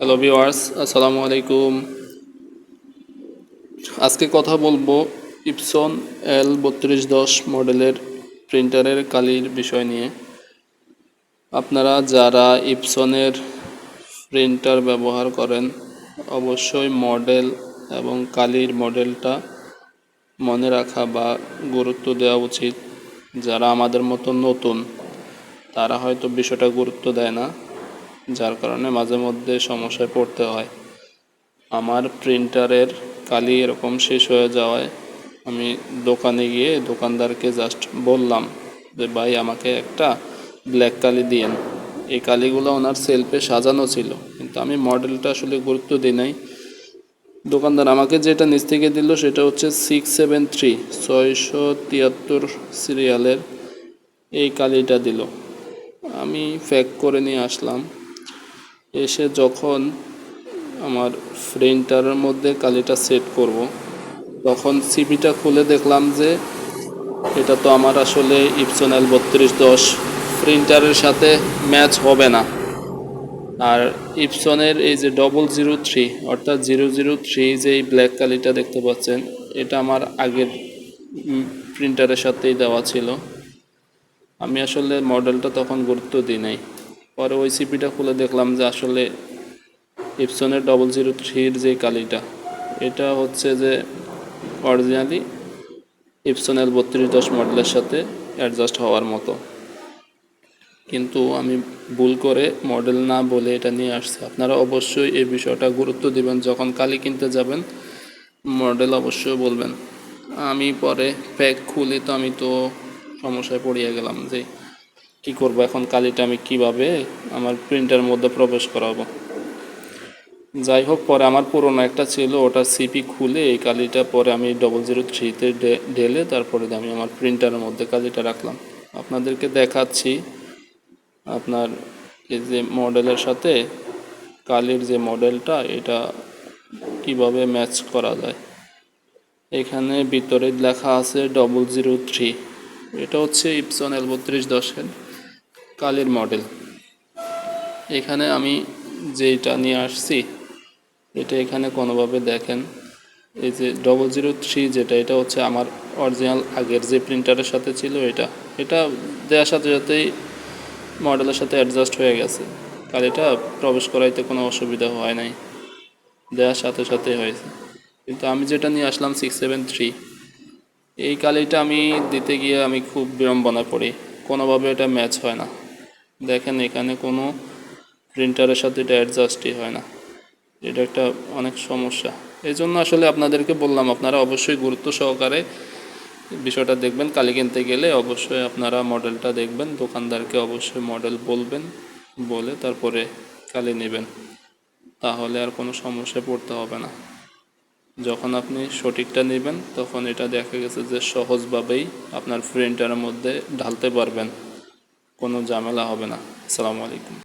Hello viewers আসসালামু আলাইকুম আজকে কথা বলব ইপসন এল বত্রিশ দশ মডেলের প্রিন্টারের কালির বিষয় নিয়ে। আপনারা যারা ইপসনের প্রিন্টার ব্যবহার করেন, অবশ্যই মডেল এবং কালির মডেলটা মনে রাখা বা গুরুত্ব দেওয়া উচিত। যারা আমাদের মতো নতুন, তারা হয়তো বিষয়টা গুরুত্ব দেয় না। যার কারণে মাঝে মধ্যে সমস্যায় পড়তে হয়। আমার প্রিন্টারের কালি এরকম শেষ হয়ে যাওয়ায় আমি দোকানে গিয়ে দোকানদারকে জাস্ট বললাম যে, ভাই, আমাকে একটা ব্ল্যাক কালি দিয়েন। এই কালিগুলো ওনার সেলফে সাজানো ছিল, কিন্তু আমি মডেলটা আসলে গুরুত্ব দিই নাই। দোকানদার আমাকে যেটা নিচ থেকে দিল সেটা হচ্ছে সিক্স সেভেন থ্রি ছয়শো তিয়াত্তর সিরিয়ালের এই কালিটা দিল। আমি ফ্যাক করে নিয়ে আসলাম। এসে যখন আমার প্রিন্টারের মধ্যে কালিটা সেট করব, তখন সিবিটা খুলে দেখলাম যে এটা তো আমার আসলে ইপসোনাল বত্রিশ দশ প্রিন্টারের সাথে ম্যাচ হবে না। আর ইপসনের এই যে ডবল জিরো থ্রি অর্থাৎ জিরো জিরো থ্রি যে এই ব্ল্যাক কালিটা দেখতে পাচ্ছেন, এটা আমার আগের প্রিন্টারের সাথেই দেওয়া ছিল। আমি আসলে মডেলটা তখন গুরুত্ব দিই নাই। পরে ওই সিপিটা খুলে দেখলাম যে আসলে ইপসনের ডবল জিরো থ্রির যে কালিটা, এটা হচ্ছে যে অরিজিনালি ইপসনের বত্রিশ দশ মডেলের সাথে অ্যাডজাস্ট হওয়ার মতো। কিন্তু আমি ভুল করে মডেল না বলে এটা নিয়ে আসছি। আপনারা অবশ্যই এই বিষয়টা গুরুত্ব দিবেন। যখন কালি কিনতে যাবেন মডেল অবশ্যই বলবেন। আমি পরে প্যাক খুলি তো আমি তো সমস্যায় পড়িয়ে গেলাম যে কি করব এখন কালিটা আমি কীভাবে আমার প্রিন্টার মধ্যে প্রবেশ করাবো? যাই হোক, পরে আমার পুরনো একটা ছিল, ওটা সিপি খুলে এই কালিটা পরে আমি ডবল জিরো থ্রিতে ঢেলে তারপরে আমি আমার প্রিন্টারের মধ্যে কালিটা রাখলাম। আপনাদেরকে দেখাচ্ছি আপনার এই যে মডেলের সাথে কালির যে মডেলটা, এটা কীভাবে ম্যাচ করা যায়। এখানে ভিতরে লেখা আছে ডবল জিরো থ্রি এটা হচ্ছে ইপসন এল বত্রিশ দশের। কালির মডেল। এখানে আমি যেটা নিয়ে আসছি, এটা এখানে কোনোভাবে দেখেন। এই যে ডবল জিরো থ্রি যেটা, এটা হচ্ছে আমার অরিজিনাল আগের যে প্রিন্টারের সাথে ছিল এটা। এটা দেওয়ার সাথে সাথেই মডেলের সাথে অ্যাডজাস্ট হয়ে গেছে। কালিটা প্রবেশ করাইতে কোনো অসুবিধা হয় নাই। দেওয়ার সাথে সাথে হয়েছে। কিন্তু আমি যেটা নিয়ে আসলাম সিক্স সেভেন থ্রি এই কালিটা আমি দিতে গিয়ে আমি খুব বিড়ম্বনায় পড়ি। কোনোভাবে এটা ম্যাচ হয় না। দেখেন এখানে কোনো প্রিন্টারের সাথে এটা অ্যাডজাস্টই হয় না। এটা একটা অনেক সমস্যা। এই জন্য আসলে আপনাদেরকে বললাম, আপনারা অবশ্যই গুরুত্ব সহকারে বিষয়টা দেখবেন। কালি কিনতে গেলে অবশ্যই আপনারা মডেলটা দেখবেন, দোকানদারকে অবশ্যই মডেল বলবেন, বলে তারপরে কালি নেবেন। তাহলে আর কোনো সমস্যায় পড়তে হবে না। যখন আপনি সঠিকটা নেবেন, তখন এটা দেখা গেছে যে সহজভাবেই আপনার প্রিন্টারের মধ্যে ঢালতে পারবেন। কোনো ঝামেলা হবে না। আসসালামু আলাইকুম।